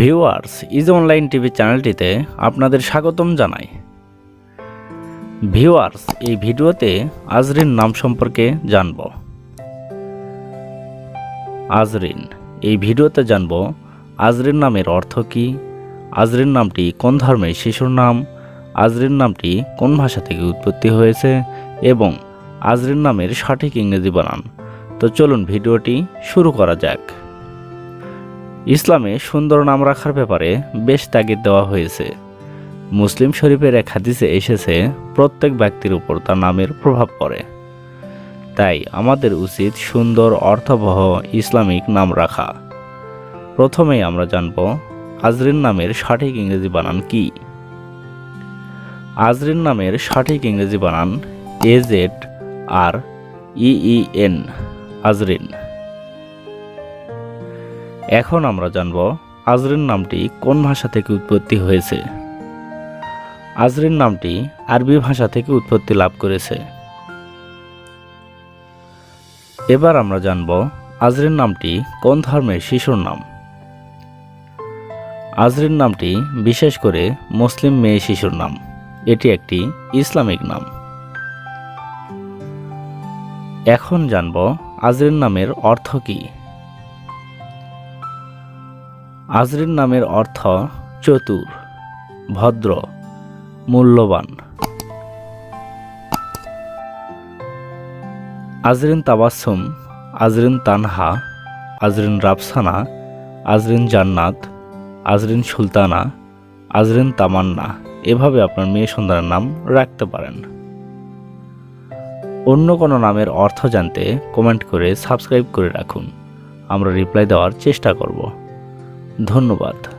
Viewers, is online TV চ্যানেলটিতে আপনাদের স্বাগতম জানাই। ভিউয়ার্স, এই ভিডিওতে আজরিন নাম সম্পর্কে জানব। আজরিন, এই ভিডিওতে জানব আজরিন নামের অর্থ কি, আজরিন নামটি কোন ধর্মের শিশুর নাম, আজরিন নামটি কোন ভাষা থেকে উৎপত্তি হয়েছে, এবং আজরিন নামের সঠিক ইংরেজি বানান। তো চলুন ভিডিওটি শুরু করা যাক। ইসলামে সুন্দর নাম রাখার ব্যাপারে বেশ তাগিদ দেওয়া হয়েছে। মুসলিম শরীফের এক হাদিসে এসেছে, প্রত্যেক ব্যক্তির উপর তার নামের প্রভাব পড়ে। তাই আমাদের উচিত সুন্দর, অর্থবহ, ইসলামিক নাম রাখা। প্রথমেই আমরা জানব, আজরিন নামের সঠিক ইংরেজি বানান কি? আজরিন নামের সঠিক ইংরেজি বানান A Z R E N Azrin. এখন আমরা জানব আজরিন নামটি কোন ভাষা থেকে উৎপত্তি হয়েছে। আজরিন নামটি আরবি ভাষা থেকে উৎপত্তি লাভ করেছে। এবার আমরা জানব আজরিন নামটি কোন ধর্মের শিশুর নাম। আজরিন নামটি বিশেষ করে মুসলিম মেয়ে শিশুর নাম। এটি একটি ইসলামিক নাম। এখন জানব আজরিন নামের অর্থ কী। আজরিন নামের অর্থ চতুর, ভদ্র, মূল্যবান। আজরিন তাবাসুম আজরিন তানহা, আজরিন রাফসানা, আজরিন জান্নাত, আজরিন সুলতানা, আজরিন তামান্না, এভাবে আপনার মেয়ে সন্তানের নাম রাখতে পারেন। অন্য কোনো নামের অর্থ জানতে কমেন্ট করে সাবস্ক্রাইব করে রাখুন। আমরা রিপ্লাই দেওয়ার চেষ্টা করব। ধন্যবাদ।